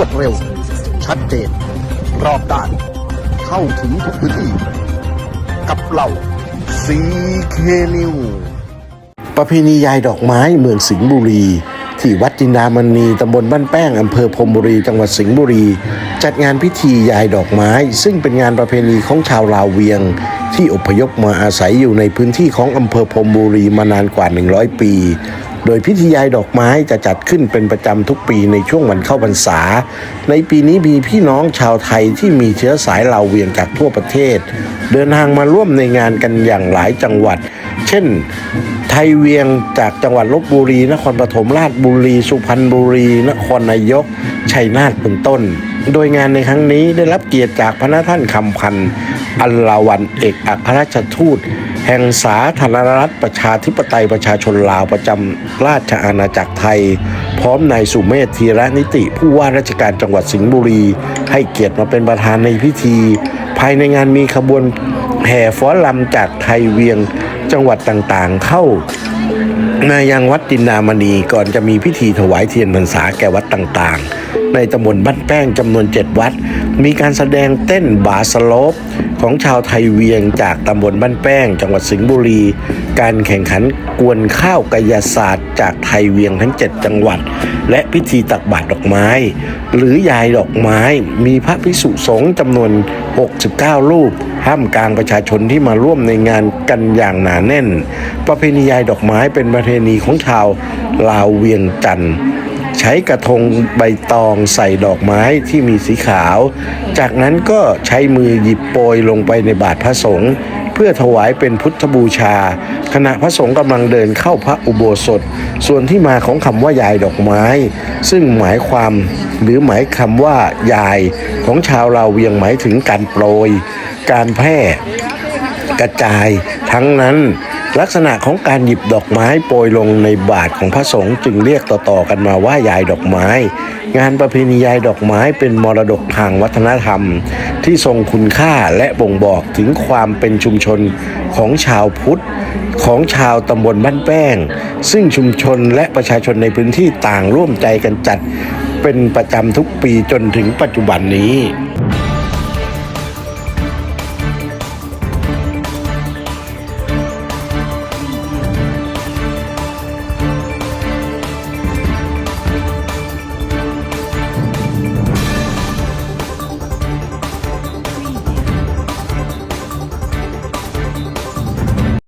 วดเร็ว ชัดเจน รอบด้าน เข้าถึงทุกพื้นที่ กับเราซีเคนิวประเพณียายดอกไม้เมืองสิงห์บุรี ที่วัดจินดามณีตำบลบ้านแป้งอำเภอพรมบุรีจังหวัดสิงห์บุรี จัดงานพิธียายดอกไม้ ซึ่งเป็นงานประเพณีของชาวลาวเวียง ที่อพยพมาอาศัยอยู่ในพื้นที่ของอำเภอพรมบุรีมานานกว่า 100 ปี โดยพิธียายดอกไม้จะจัดขึ้นเป็นประจำทุกปีในช่วงวันเข้าพรรษา ในปีนี้มีพี่น้องชาวไทยที่มีเชื้อสายลาวเวียงจากทั่วประเทศ เดินทางมาร่วมในงานกันอย่างหลายจังหวัด เช่น ไทยเวียงจากจังหวัดลบบุรี นครปฐมราชบุรี สุพรรณบุรี นครนายก ชัยนาทเป็นต้น โดยงานในครั้งนี้ได้รับเกียรติจากพระนาท่านคำพันธ์อัลลาวันเอกอัครราชทูต แห่งสาธารณรัฐประชาธิปไตยประชาชนลาวประจำราชอาณาจักรไทย พร้อมนายสุเมธธีระนิติ ผู้ว่าราชการจังหวัดสิงห์บุรี ให้เกียรติมาเป็นประธานในพิธี ภายในงานมีขบวนแห่ฟ้อนลำจากไทยเวียงจังหวัดต่างๆ เข้านายังวัดดินนามณีก่อนจะมีพิธีถวายเทียนพรรษาแก่วัดต่างๆ ในตำบลบ้านแป้งจำนวน 7 วัด มีการแสดงเต้นบาสโลป ของชาวไทยเวียงจากตำบลบ้านแป้ง จังหวัดสิงห์บุรี การแข่งขันกวนข้าวกายศาสตร์ จากไทยเวียงทั้ง 7 จังหวัด และพิธีตักบาตรดอกไม้ หรือยายดอกไม้มีพระภิกษุสงฆ์จำนวน 69 รูปห้ามกลางประชาชนที่มาร่วมในงานกันอย่างหนาแน่น ประเพณียายดอกไม้เป็นประเพณีของชาวลาวเวียงจันทร์ ใช้กระทงใบตองใส่ดอกไม้ที่มีสีขาว จากนั้นก็ใช้มือหยิบโปรยลงไปในบาตรพระสงฆ์เพื่อถวายเป็นพุทธบูชา ขณะพระสงฆ์กำลังเดินเข้าพระอุโบสถ ส่วนที่มาของคำว่ายายดอกไม้ ซึ่งหมายความหรือหมายคำว่ายายของชาวลาเวียงหมายถึงการโปรย การแพร่กระจายทั้งนั้น ลักษณะของการหยิบดอกไม้โปรยลงในบาทของพระสงฆ์จึงเรียกต่อๆกันมาว่ายายดอกไม้ งานประเพณียายดอกไม้เป็นมรดกทางวัฒนธรรม ที่ทรงคุณค่าและบ่งบอกถึงความเป็นชุมชนของชาวพุทธ ของชาวตำบลบ้านแป้ง ซึ่งชุมชนและประชาชนในพื้นที่ต่างร่วมใจกันจัด เป็นประจำทุกปีจนถึงปัจจุบันนี้